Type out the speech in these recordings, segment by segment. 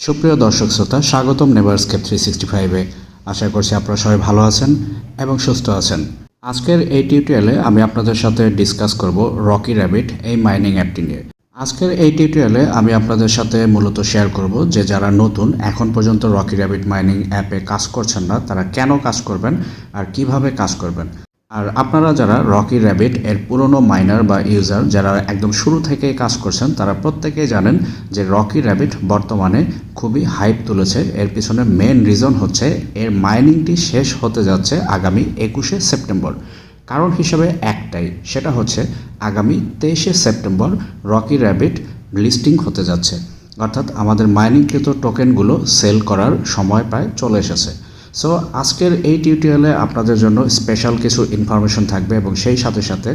সুপ্রিয় দর্শক শ্রোতা, স্বাগতম নেভারস্কেপ থ্রি সিক্সটি ফাইভে আশা করছি আপনারা সবাই ভালো আছেন এবং সুস্থ আছেন। আজকের এই টিউটোরিয়ালে আমি আপনাদের সাথে ডিসকাস করব রকি র্যাবিট এই মাইনিং অ্যাপটি নিয়ে আজকের এই টিউটোরিয়ালে আমি আপনাদের সাথে মূলত শেয়ার করব যে যারা নতুন, এখন পর্যন্ত রকি র্যাবিট মাইনিং অ্যাপে কাজ করছেন না, তারা কেন কাজ করবেন আর কীভাবে কাজ করবেন। আর আপনারা যারা রকি র্যাবিট এর পুরনো মাইনার বা ইউজার যারা একদম শুরু থেকে কাজ করছেন, তারা প্রত্যেকেই জানেন যে রকি র্যাবিট বর্তমানে খুবই হাইপ তুলেছে। এর পিছনে মেন রিজন হচ্ছে এর মাইনিংটি শেষ হতে যাচ্ছে আগামী একুশে সেপ্টেম্বর। কারণ হিসেবে একটাই, সেটা হচ্ছে আগামী তেইশে সেপ্টেম্বর রকি র্যাবিট লিস্টিং হতে যাচ্ছে। অর্থাৎ আমাদের মাইনিংকৃত টোকেনগুলো সেল করার সময় প্রায় চলে এসেছে। সো আজকের এই টিউটোরিয়ালে আপনাদের জন্য স্পেশাল কিছু ইনফরমেশন থাকবে এবং সেই সাথে সাথে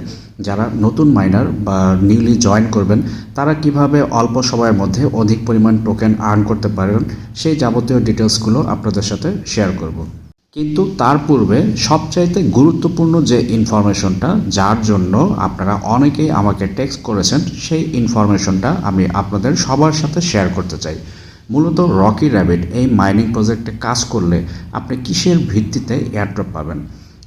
যারা নতুন মাইনার বা নিউলি জয়েন করবেন, তারা কীভাবে অল্প সময়ের মধ্যে অধিক পরিমাণ টোকেন আর্ন করতে পারেন, সেই যাবতীয় ডিটেলসগুলো আপনাদের সাথে শেয়ার করব। কিন্তু তার পূর্বে সবচাইতে গুরুত্বপূর্ণ যে ইনফরমেশনটা যার জন্য আপনারা অনেকেই আমাকে টেক্সট করেছেন, সেই ইনফরমেশনটা আমি আপনাদের সবার সাথে শেয়ার করতে চাই। মূলত রকি র্যাবিট এই মাইনিং প্রজেক্টে কাজ করলে আপনি কিসের ভিত্তিতে এয়ারড্রপ পাবেন?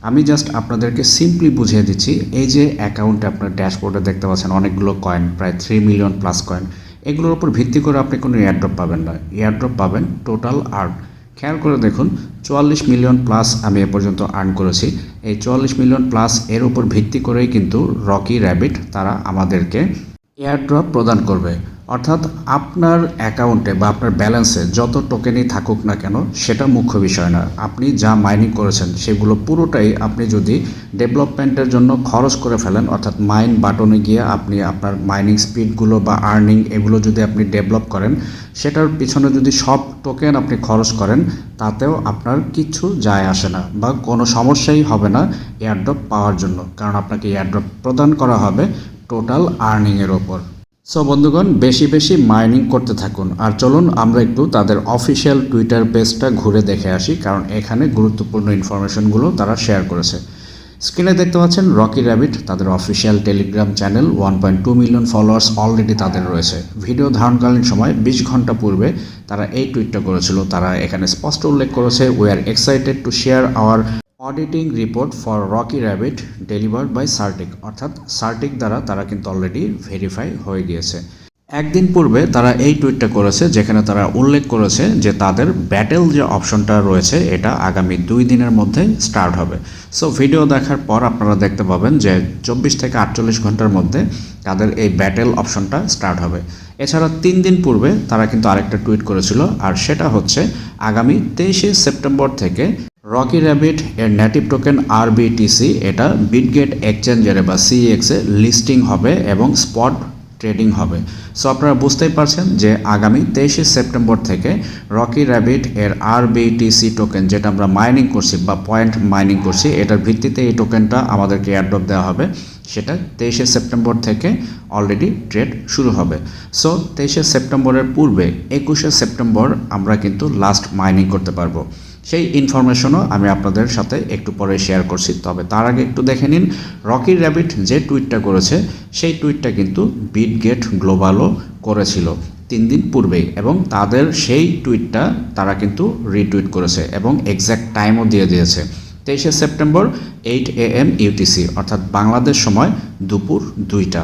আমি জাস্ট আপনাদেরকে সিম্পলি বুঝিয়ে দিচ্ছি, এই যে অ্যাকাউন্টে আপনার ড্যাশবোর্ডে দেখতে পাচ্ছেন অনেকগুলো কয়েন প্রায় থ্রি মিলিয়ন প্লাস কয়েন এগুলোর উপর ভিত্তি করে আপনি কোনো এয়ারড্রপ পাবেন না। এয়ারড্রপ পাবেন টোটাল আর্ন খেয়াল করে দেখুন, চুয়াল্লিশ মিলিয়ন প্লাস আমি এ পর্যন্ত আর্ন করেছি। এই চুয়াল্লিশ মিলিয়ন প্লাস এর উপর ভিত্তি করেই কিন্তু রকি র্যাবিট তারা আমাদেরকে এয়ারড্রপ প্রদান করবে। অর্থাৎ আপনার অ্যাকাউন্টে বা আপনার ব্যালেন্সে যত টোকেনই থাকুক না কেন, সেটা মুখ্য বিষয় না। আপনি যা মাইনিং করেছেন, সেগুলো পুরোটাই আপনি যদি ডেভেলপমেন্টের জন্য খরচ করে ফেলেন, অর্থাৎ মাইন বাটনে গিয়ে আপনি আপনার মাইনিং স্পিডগুলো বা আর্নিং এগুলো যদি আপনি ডেভেলপ করেন, সেটার পিছনে যদি সব টোকেন আপনি খরচ করেন, তাতেও আপনার কিছু যায় আসে না বা কোনো সমস্যাই হবে না এয়ারড্রপ পাওয়ার জন্য। কারণ আপনাকে এয়ারড্রপ প্রদান করা হবে টোটাল আর্নিংয়ের ওপর। সো বন্ধুগণ, বেশি বেশি মাইনিং করতে থাকুন। আর চলুন, আমরা একটু তাদের অফিসিয়াল টুইটার পেজটা ঘুরে দেখে আসি, কারণ এখানে গুরুত্বপূর্ণ ইনফরমেশনগুলো তারা শেয়ার করেছে। স্ক্রিনে দেখতে পাচ্ছেন রকি র্যাবিট, তাদের official Telegram channel, one point two million followers already তাদের রয়েছে। ভিডিও ধারণকালীন সময়, বিশ ঘণ্টা পূর্বে তারা এই টুইটটা করেছিল। তারা এখানে স্পষ্ট উল্লেখ করেছে we are excited to share our auditing report for Rocky Rabbit delivered by CertiK অর্থাৎ সার্টিক দ্বারা তারা কিন্তু অলরেডি ভেরিফাই হয়ে গিয়েছে। একদিন পূর্বে তারা এই টুইটটা করেছে, যেখানে তারা উল্লেখ করেছে যে তাদের ব্যাটেল যে অপশনটা রয়েছে, এটা আগামী দুই দিনের মধ্যে স্টার্ট হবে। সো ভিডিও দেখার পর আপনারা দেখতে পাবেন যে চব্বিশ থেকে আটচল্লিশ ঘণ্টার মধ্যে তাদের এই ব্যাটেল অপশনটা স্টার্ট হবে। এছাড়া তিন দিন পূর্বে তারা কিন্তু আরেকটা টুইট করেছিল, আর সেটা হচ্ছে আগামী তেইশে সেপ্টেম্বর থেকে রকি র্যাবিট এর নেটিভ টোকেন আরবিটিসি এটা বিটগেট এক্সচেঞ্জারে বা সিএক্সে লিস্টিং হবে এবং স্পট ট্রেডিং হবে। সো আপনারা বুঝতেই পারছেন যে আগামী তেইশে সেপ্টেম্বর থেকে রকি র্যাবিট এর আরবিটিসি টোকেন যেটা আমরা মাইনিং করছি বা পয়েন্ট মাইনিং করছি, এটার ভিত্তিতে এই টোকেনটা আমাদেরকে এয়ারড্রপ দেওয়া হবে। সেটা তেইশে সেপ্টেম্বর থেকে অলরেডি ট্রেড শুরু হবে। সো তেইশে সেপ্টেম্বরের পূর্বে একুশে সেপ্টেম্বর আমরা কিন্তু লাস্ট মাইনিং করতে পারব। সেই ইনফরমেশনও আমি আপনাদের সাথে একটু পরে শেয়ার করছি। তবে তার আগে একটু দেখে নিন রকি র্যাবিট যে টুইটটা করেছে, সেই টুইটটা কিন্তু বিটগেট গ্লোবালও করেছিল তিন দিন পূর্বেই এবং তাদের সেই টুইটটা তারা কিন্তু রিটুইট করেছে এবং এক্স্যাক্ট টাইমও দিয়ে দিয়েছে। তেইশে September eight A M UTC অর্থাৎ বাংলাদেশ সময় দুপুর দুইটা।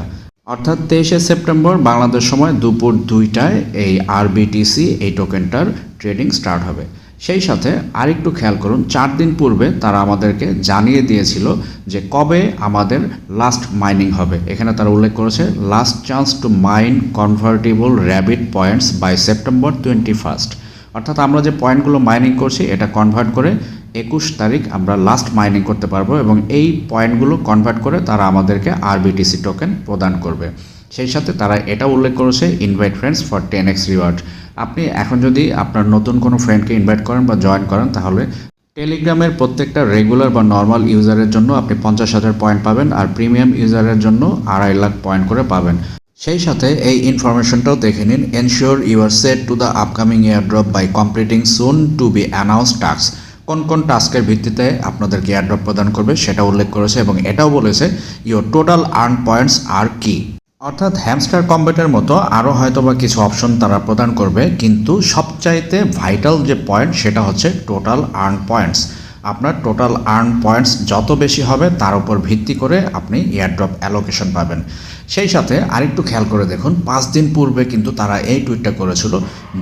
অর্থাৎ তেইশে সেপ্টেম্বর, বাংলাদেশ সময় দুপুর দুইটায় এই আরবিটিসি এই টোকেনটার ট্রেডিং স্টার্ট হবে। সেই সাথে আরেকটু খেয়াল করুন, চার দিন পূর্বে তারা আমাদেরকে জানিয়ে দিয়েছিল যে কবে আমাদের লাস্ট মাইনিং হবে। এখানে তারা উল্লেখ করেছে last chance to mine convertible rabbit points by September twenty first অর্থাৎ আমরা যে পয়েন্টগুলো মাইনিং করছি, এটা কনভার্ট করে একুশ তারিখ আমরা লাস্ট মাইনিং করতে পারব এবং এই পয়েন্টগুলো কনভার্ট করে তারা আমাদেরকে আরবিটিসি টোকেন প্রদান করবে। সেই সাথে তারা এটা উল্লেখ করেছে invite friends for ten X reward আপনি এখন যদি আপনার নতুন কোনো ফ্রেন্ডকে ইনভাইট করেন বা জয়েন করেন, তাহলে টেলিগ্রামের প্রত্যেকটা রেগুলার বা নর্মাল ইউজারের জন্য আপনি পঞ্চাশ হাজার পয়েন্ট পাবেন আর প্রিমিয়াম ইউজারের জন্য আড়াই লাখ পয়েন্ট করে পাবেন। সেই সাথে এই ইনফরমেশনটাও দেখে নিন। Ensure you are set to the upcoming airdrop by completing soon to be announce task কোন কোন টাস্কের ভিত্তিতে আপনাদেরকে এয়ারড্রপ প্রদান করবে, সেটা উল্লেখ করেছে এবং এটাও বলেছে ইউর টোটাল আর্ন পয়েন্টস আর কি অর্থাৎ হ্যামস্টার কম্বেটের মতো আরও হয়তো বা কিছু অপশন তারা প্রদান করবে, কিন্তু সবচাইতে ভাইটাল যে পয়েন্ট সেটা হচ্ছে টোটাল আর্ন পয়েন্টস আপনার টোটাল আর্ন পয়েন্টস যত বেশি হবে, তার উপর ভিত্তি করে আপনি এয়ারড্রপ অ্যালোকেশন পাবেন। সেই সাথে আরেকটু খেয়াল করে দেখুন, পাঁচ দিন পূর্বে কিন্তু তারা এই টুইটটা করেছিল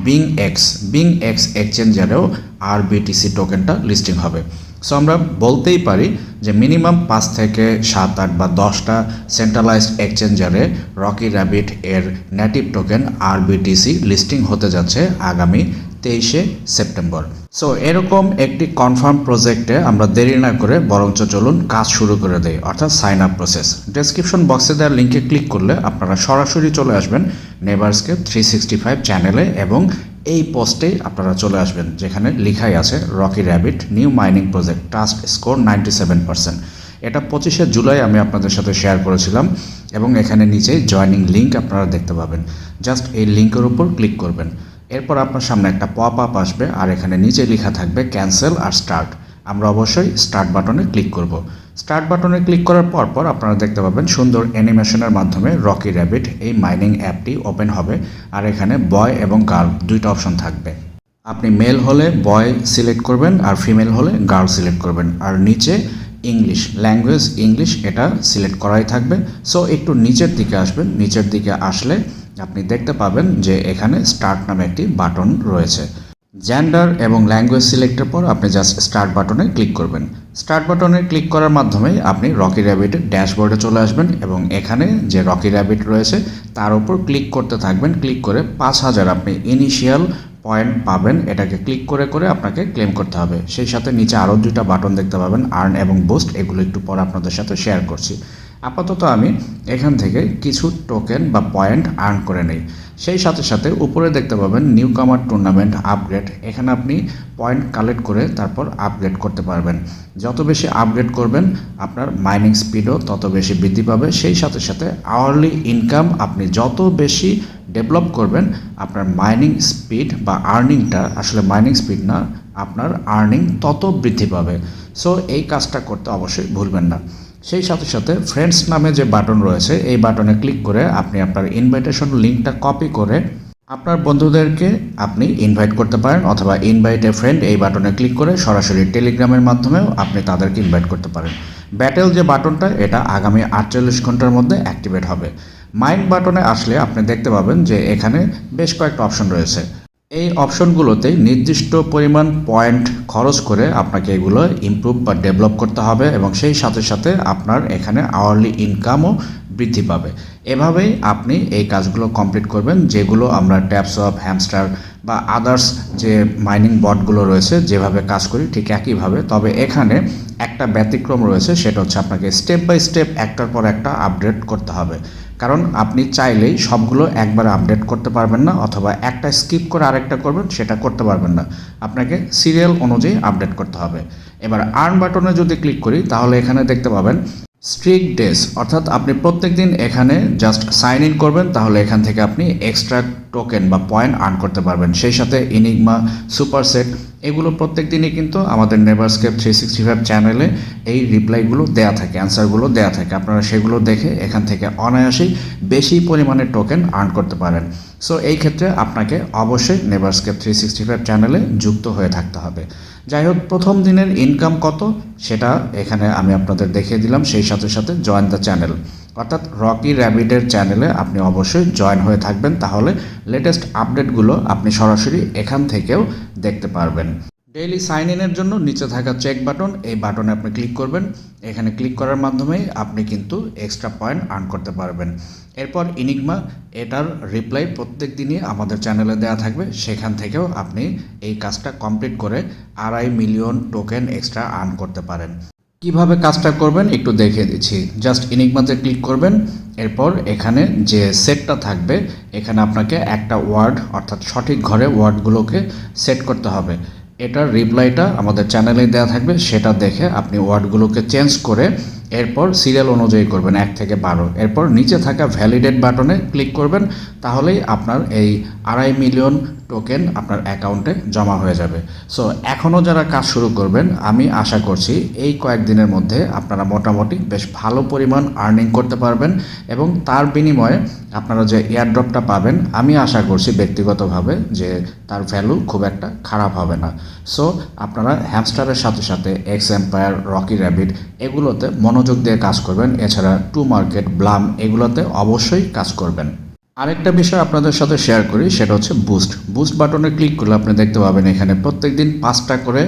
বিং এক্স বিং এক্স এক্সচেঞ্জারেও আর বিটিসি টোকেনটা লিস্টিং হবে। সো আমরা বলতেই পারি যে মিনিমাম পাঁচ থেকে সাত, আট বা দশটা সেন্ট্রালাইজড এক্সচেঞ্জারে রকি র্যাবিট এর নেটিভ টোকেন আর বিটিসি লিস্টিং হতে যাচ্ছে আগামী তেইশে সেপ্টেম্বর। সো এরকম একটি কনফার্ম প্রজেক্টে আমরা দেরি না করে বরঞ্চ চলুন কাজ শুরু করে দেই, অর্থাৎ সাইন আপ প্রসেস ডেসক্রিপশন বক্সে দেওয়ার লিঙ্কে ক্লিক করলে আপনারা সরাসরি চলে আসবেন নেভার্সকে থ্রি সিক্সটি ফাইভ চ্যানেলে এবং এই পোস্টে আপনারা চলে আসবেন, যেখানে লেখাই আছে, Rocky Rabbit, new mining project, task score ninety seven percent. এটা পঁচিশে জুলাই আমি আপনাদের সাথে শেয়ার করেছিলাম, এবং এখানে নিচে জয়নিং লিঙ্ক আপনারা দেখতে পাবেন। জাস্ট এই লিঙ্কের উপর ক্লিক করবেন। এরপর আপনার সামনে একটা পপ আপ আসবে, আর এখানে নিচে লেখা থাকবে ক্যান্সেল আর স্টার্ট। আমরা অবশ্যই স্টার্ট বাটনে ক্লিক করব। স্টার্ট বাটনে ক্লিক করার পর পর আপনারা দেখতে পাবেন সুন্দর অ্যানিমেশনের মাধ্যমে রকি র্যাবিট এই মাইনিং অ্যাপটি ওপেন হবে। আর এখানে বয় এবং গার্ল দুইটা অপশন থাকবে। আপনি মেল হলে বয় সিলেক্ট করবেন আর ফিমেল হলে গার্ল সিলেক্ট করবেন। আর নিচে ইংলিশ ল্যাঙ্গুয়েজ ইংলিশ এটা সিলেক্ট করাই থাকবে। সো একটু নিচের দিকে আসবেন। নিচের দিকে আসলে আপনি দেখতে পাবেন যে এখানে স্টার্ট নামে একটি বাটন রয়েছে। জেন্ডার এবং ল্যাঙ্গুয়েজ সিলেক্টের পর আপনি জাস্ট স্টার্ট বাটনে ক্লিক করবেন। স্টার্ট বাটনে ক্লিক করার মাধ্যমে আপনি রকি র্যাবিটের ড্যাশবোর্ডে চলে আসবেন এবং এখানে যে রকি র্যাবিট রয়েছে, তার উপর ক্লিক করতে থাকবেন। ক্লিক করে পাঁচ হাজার আপনি ইনিশিয়াল পয়েন্ট পাবেন। এটাকে ক্লিক করে করে আপনাকে ক্লেম করতে হবে। সেই সাথে নিচে আরও দুইটা বাটন দেখতে পাবেন আর্ন এবং বুস্ট এগুলো একটু পর আপনাদের সাথে শেয়ার করছি। আপাতত আমি এখান থেকে কিছু টোকেন বা পয়েন্ট আর্ন করে নেই। সেই সাথে সাথে উপরে দেখতে পাবেন নিউ কামার টুর্নামেন্ট আপগ্রেড এখানে আপনি পয়েন্ট কালেক্ট করে তারপর আপগ্রেড করতে পারবেন। যত বেশি আপগ্রেড করবেন, আপনার মাইনিং স্পিডও তত বেশি বৃদ্ধি পাবে। সেই সাথে সাথে আওয়ারলি ইনকাম আপনি যত বেশি ডেভেলপ করবেন, আপনার মাইনিং স্পিড বা আর্নিংটা আসলে মাইনিং স্পিড না, আপনার আর্নিং তত বৃদ্ধি পাবে। সো এই কাজটা করতে অবশ্যই ভুলবেন না। সেই সাথে সাথে ফ্রেন্ডস নামে যে বাটন রয়েছে, এই বাটনে ক্লিক করে আপনি আপনার ইনভাইটেশন লিঙ্কটা কপি করে আপনার বন্ধুদেরকে আপনি ইনভাইট করতে পারেন অথবা ইনভাইট এ ফ্রেন্ড এই বাটনে ক্লিক করে সরাসরি টেলিগ্রামের মাধ্যমেও আপনি তাদেরকে ইনভাইট করতে পারেন। ব্যাটেল যে বাটনটা এটা আগামী আটচল্লিশ ঘণ্টার মধ্যে অ্যাক্টিভেট হবে। মাইন্ড বাটনে আসলে আপনি দেখতে পাবেন যে এখানে বেশ কয়েকটা অপশন রয়েছে। এই অপশনগুলোতে নির্দিষ্ট পরিমাণ পয়েন্ট খরচ করে আপনাকে এগুলো ইমপ্রুভ বা ডেভেলপ করতে হবে এবং সেই সাথে সাথে আপনার এখানে আওয়ারলি ইনকামও বৃদ্ধি পাবে। এভাবেই আপনি এই কাজগুলো কমপ্লিট করবেন, যেগুলো আমরা ট্যাপস অফ হ্যামস্টার বা আদার্স যে মাইনিং বটগুলো রয়েছে, যেভাবে কাজ করি ঠিক একইভাবে। তবে এখানে একটা ব্যতিক্রম রয়েছে, সেটা হচ্ছে আপনাকে স্টেপ বাই স্টেপ একটার পর একটা আপডেট করতে হবে। কারণ আপনি চাইলেই সবগুলো একবার আপডেট করতে পারবেন না অথবা একটা স্কিপ করে আরেকটা করবেন, সেটা করতে পারবেন না। আপনাকে সিরিয়াল অনুযায়ী আপডেট করতে হবে। এবার আর্ন বাটনে যদি ক্লিক করি, তাহলে এখানে দেখতে পাবেন স্ট্রিক ডেজ অর্থাৎ আপনি প্রত্যেক দিন এখানে জাস্ট সাইন ইন করবেন, তাহলে এখান থেকে আপনি এক্সট্রা টোকেন বা পয়েন্ট আর্ন করতে পারবেন। সেই সাথে ইনিগমা সুপার সেট এগুলো প্রত্যেক দিনই কিন্তু আমাদের নেভারস্কেপ থ্রি সিক্সটি ফাইভ চ্যানেলে এই রিপ্লাইগুলো দেয়া থাকে অ্যান্সারগুলো দেয়া থাকে। আপনারা সেগুলো দেখে এখান থেকে অনায়াসেই বেশি পরিমাণে টোকেন আর্ন করতে পারেন। সো এই ক্ষেত্রে আপনাকে অবশ্যই নেভারস্কেপ থ্রি সিক্সটি ফাইভ চ্যানেলে যুক্ত হয়ে থাকতে হবে। যাই হোক, প্রথম দিনের ইনকাম কত সেটা এখানে আমি আপনাদের দেখিয়ে দিলাম, সেই সাথে সাথে জয়েন দ্য চ্যানেল অর্থাৎ রকি র্যাবিডের চ্যানেলে আপনি অবশ্যই জয়েন হয়ে থাকবেন, তাহলে লেটেস্ট আপডেটগুলো আপনি সরাসরি এখান থেকেও দেখতে পারবেন। ডেইলি সাইন ইনের জন্য নিচে থাকা চেক বাটন এই বাটনে আপনি ক্লিক করবেন। এখানে ক্লিক করার মাধ্যমে আপনি কিন্তু এক্সট্রা পয়েন্ট আর্ন করতে পারবেন। এরপর ইনিগমা এটার রিপ্লাই প্রত্যেক দিনই আমাদের চ্যানেলে দেওয়া থাকবে। সেখান থেকেও আপনি এই কাজটা কমপ্লিট করে আড়াই মিলিয়ন টোকেন এক্সট্রা আর্ন করতে পারেন। কীভাবে কাজটা করবেন একটু দেখিয়ে দিচ্ছি। জাস্ট ইনিগমাতে ক্লিক করবেন। এরপর এখানে যে সেটটা থাকবে, এখানে আপনাকে একটা ওয়ার্ড অর্থাৎ সঠিক ঘরে ওয়ার্ডগুলোকে সেট করতে হবে। এটার রিপ্লাইটা আমাদের চ্যানেলে দেওয়া থাকবে সেটা দেখে আপনি ওয়ার্ডগুলোকে চেঞ্জ করে এরপর সিরিয়াল অনুযায়ী করবেন এক থেকে বারো। এরপর নিচে থাকা ভ্যালিডেট বাটনে ক্লিক করবেন, তাহলেই আপনার এই আড়াই মিলিয়ন টোকেন আপনার অ্যাকাউন্টে জমা হয়ে যাবে। সো এখনও যারা কাজ শুরু করবেন, আমি আশা করছি এই কয়েকদিনের মধ্যে আপনারা মোটামুটি বেশ ভালো পরিমাণ আর্নিং করতে পারবেন এবং তার বিনিময়ে আপনারা যে এয়ারড্রপটা পাবেন, আমি আশা করছি ব্যক্তিগতভাবে যে তার ভ্যালু খুব একটা খারাপ হবে না। সো আপনারা হ্যামস্টারের সাথে সাথে এক্স এম্পায়ার রকি র্যাবিট এগুলোতে মনোযোগ দিয়ে কাজ করবেন, এছাড়া টু মার্কেট, ব্লাম এগুলোতে অবশ্যই কাজ করবেন। আরেকটা বিষয় আপনাদের সাথে শেয়ার করি, সেটা হচ্ছে বুস্ট। বুস্ট বাটনে ক্লিক করলে আপনি দেখতে পাবেন এখানে প্রত্যেক দিন পাঁচটা করে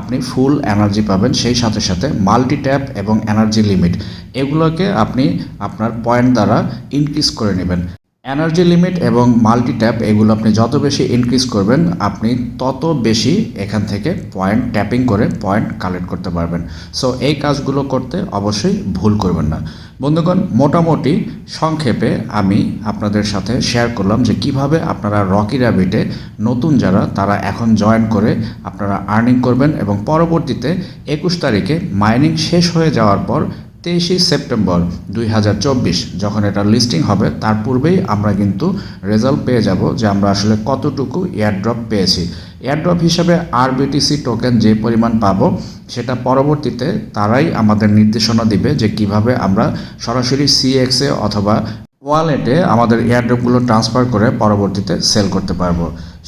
আপনি ফুল এনার্জি পাবেন, সেই সাথে সাথে মাল্টি ট্যাপ এবং এনার্জি লিমিট, এগুলোকে আপনি আপনার পয়েন্ট দ্বারা ইনক্রিজ করে নেবেন। এনার্জি লিমিট এবং মাল্টি ট্যাপ এগুলো আপনি যত বেশি ইনক্রিজ করবেন, আপনি তত বেশি এখান থেকে পয়েন্ট ট্যাপিং করে পয়েন্ট কালেক্ট করতে পারবেন। সো এই কাজগুলো করতে অবশ্যই ভুল করবেন না। বন্ধুগণ, মোটামুটি সংক্ষেপে আমি আপনাদের সাথে শেয়ার করলাম যে কীভাবে আপনারা রকি র্যাবিটে নতুন যারা, তারা এখন জয়েন করে আপনারা আর্নিং করবেন এবং পরবর্তীতে একুশ তারিখে মাইনিং শেষ হয়ে যাওয়ার পর তেইশে সেপ্টেম্বর দুই হাজার চব্বিশ, যখন এটা লিস্টিং হবে, তার পূর্বেই আমরা কিন্তু রেজাল্ট পেয়ে যাব যে আমরা আসলে কতটুকু এয়ারড্রপ পেয়েছি। এয়ারড্রপ হিসাবে আরবিটিসি টোকেন যে পরিমাণ পাব, সেটা পরবর্তীতে তারাই আমাদের নির্দেশনা দিবে যে কীভাবে আমরা সরাসরি সিএক্সে অথবা ওয়ালেটে আমাদের এয়ারড্রপগুলো ট্রান্সফার করে পরবর্তীতে সেল করতে পারব।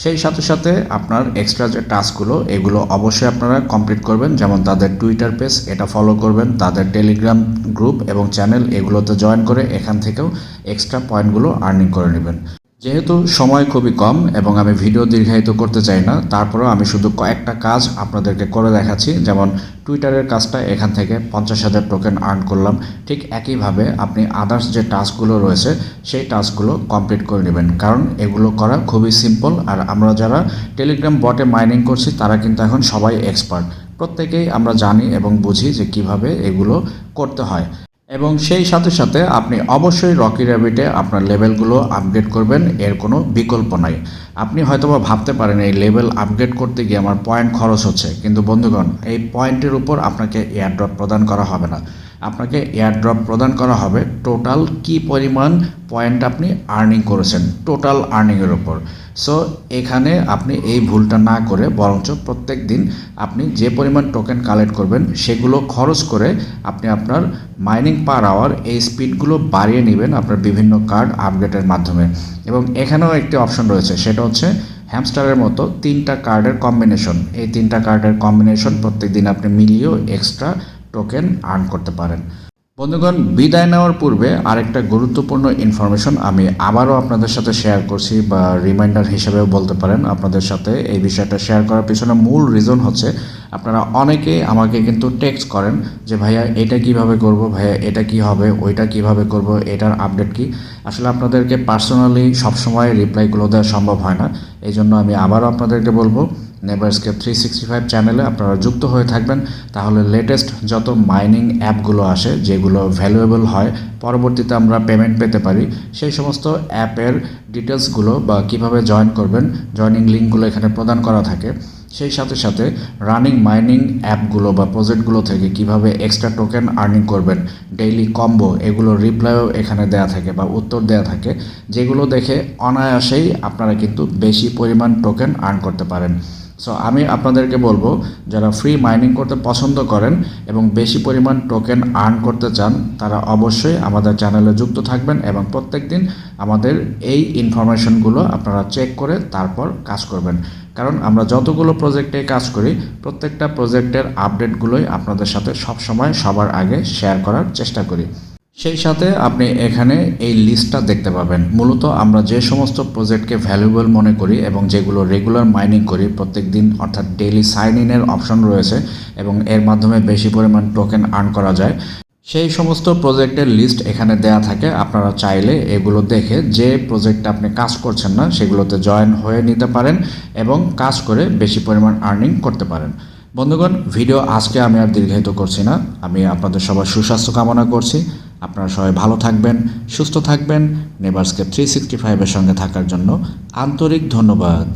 সেই সাথে সাথে আপনার এক্সট্রা যে টাস্কগুলো, এগুলো অবশ্যই আপনারা কমপ্লিট করবেন। যেমন তাদের টুইটার পেজ এটা ফলো করবেন। তাদের টেলিগ্রাম গ্রুপ এবং চ্যানেল এগুলোতে জয়েন করে এখান থেকেও এক্সট্রা পয়েন্টগুলো আর্নিং করে নেবেন। যেহেতু সময় খুবই কম এবং আমি ভিডিও দীর্ঘায়িত করতে চাই না, তারপরেও আমি শুধু কয়েকটা কাজ আপনাদেরকে করে দেখাচ্ছি। যেমন টুইটারের কাজটা এখান থেকে পঞ্চাশ হাজার টোকেন আর্ন করলাম। ঠিক একইভাবে আপনি আদার্স যে টাস্কগুলো রয়েছে, সেই টাস্কগুলো কমপ্লিট করে নেবেন। কারণ এগুলো করা খুবই সিম্পল আর আমরা যারা টেলিগ্রাম বটে মাইনিং করছি, তারা কিন্তু এখন সবাই এক্সপার্ট প্রত্যেকেই আমরা জানি এবং বুঝি যে কীভাবে এগুলো করতে হয়। এবং সেই সাথে সাথে আপনি অবশ্যই রকি র্যাবিটে আপনার লেভেলগুলো আপগ্রেড করবেন, এর কোনো বিকল্প নাই। আপনি হয়তোবা ভাবতে পারেন, এই লেভেল আপগ্রেড করতে গিয়ে আমার পয়েন্ট খরচ হচ্ছে। কিন্তু বন্ধুগণ, এই পয়েন্টের উপর আপনাকে এয়ারড্রপ প্রদান করা হবে না। আপনাকে এয়ারড্রপ প্রদান করা হবে। টোটাল কি পরিমাণ পয়েন্ট আপনি আর্নিং করেছেন? টোটাল আর্নিংয়ের ওপর সো এখানে আপনি এই ভুলটা না করে বরঞ্চ প্রত্যেক দিন আপনি যে পরিমাণ টোকেন কালেক্ট করবেন, সেগুলো খরচ করে আপনি আপনার মাইনিং পার আওয়ার এই স্পিডগুলো বাড়িয়ে নেবেন আপনার বিভিন্ন কার্ড আপডেটের মাধ্যমে। এবং এখানেও একটি অপশন রয়েছে, সেটা হচ্ছে হ্যামস্টারের মতো তিনটা কার্ডের কম্বিনেশন এই তিনটা কার্ডের কম্বিনেশন প্রত্যেক দিন আপনি মিলিয়েও এক্সট্রা টোকেন আর্ন করতে পারেন। বন্ধুগণ, বিদায় নেওয়ার পূর্বে আরেকটা গুরুত্বপূর্ণ ইনফরমেশন আমি আবারও আপনাদের সাথে শেয়ার করছি বা রিমাইন্ডার হিসেবেও বলতে পারেন আপনাদের সাথে। এই বিষয়টা শেয়ার করার পিছনে মূল রিজন হচ্ছে, আপনারা অনেকেই আমাকে কিন্তু টেক্সট করেন যে, ভাইয়া, এটা কীভাবে করব? ভাইয়া, এটা কি হবে? ওইটা কীভাবে করব? এটার আপডেট কি? আসলে আপনাদেরকে পার্সোনালি সবসময় রিপ্লাইগুলো দেওয়া সম্ভব হয় না। এই জন্য আমি আবারও আপনাদেরকে বলব নেভারস্কেপ থ্রি সিক্সটি ফাইভ চ্যানেলে আপনারা যুক্ত হয়ে থাকবেন। তাহলে লেটেস্ট যত মাইনিং অ্যাপগুলো আসে, যেগুলো ভ্যালুয়েবল হয়, পরবর্তীতে আমরা পেমেন্ট পেতে পারি। সেই সমস্ত অ্যাপের ডিটেলসগুলো বা কীভাবে জয়েন করবেন জয়নিং লিঙ্কগুলো এখানে প্রদান করা থাকে। সেই সাথে সাথে রানিং মাইনিং অ্যাপগুলো বা প্রজেক্টগুলো থেকে কীভাবে এক্সট্রা টোকেন আর্নিং করবেন ডেইলি কম্বো এগুলো রিপ্লাইও এখানে দেয়া থাকে বা উত্তর দেয়া থাকে। যেগুলো দেখে অনায়াসেই আপনারা কিন্তু বেশি পরিমাণ টোকেন আর্ন করতে পারেন। সো আমি আপনাদেরকে বলব, যারা ফ্রি মাইনিং করতে পছন্দ করেন এবং বেশি পরিমাণ টোকেন আর্ন করতে চান, তারা অবশ্যই আমাদের চ্যানেলে যুক্ত থাকবেন এবং প্রত্যেক দিন আমাদের এই ইনফরমেশনগুলো আপনারা চেক করে তারপর কাজ করবেন। কারণ আমরা যতগুলো প্রজেক্টে কাজ করি, প্রত্যেকটা প্রজেক্টের আপডেটগুলোই আপনাদের সাথে সবসময় সবার আগে শেয়ার করার চেষ্টা করি। সেই সাথে আপনি এখানে এই লিস্টটা দেখতে পাবেন। মূলত আমরা যে সমস্ত প্রজেক্টকে ভ্যালুয়েবল মনে করি এবং যেগুলো রেগুলার মাইনিং করি প্রত্যেক দিন অর্থাৎ ডেইলি সাইন ইনের অপশন রয়েছে এবং এর মাধ্যমে বেশি পরিমাণ টোকেন আর্ন করা যায়। সেই সমস্ত প্রজেক্টের লিস্ট এখানে দেয়া থাকে। আপনারা চাইলে এগুলো দেখে যে প্রজেক্টে আপনি কাজ করছেন না, সেগুলোতে জয়েন হয়ে নিতে পারেন এবং কাজ করে বেশি পরিমাণ আর্নিং করতে পারেন। বন্ধুগণ ভিডিও আজকে আমি আর দীর্ঘায়িত করছি না। আমি আপনাদের সবার সুস্বাস্থ্য কামনা করছি। আপনারা সবাই ভালো থাকবেন, সুস্থ থাকবেন নেবার্সকে থ্রি সিক্সটি ফাইভের সঙ্গে থাকার জন্য আন্তরিক ধন্যবাদ।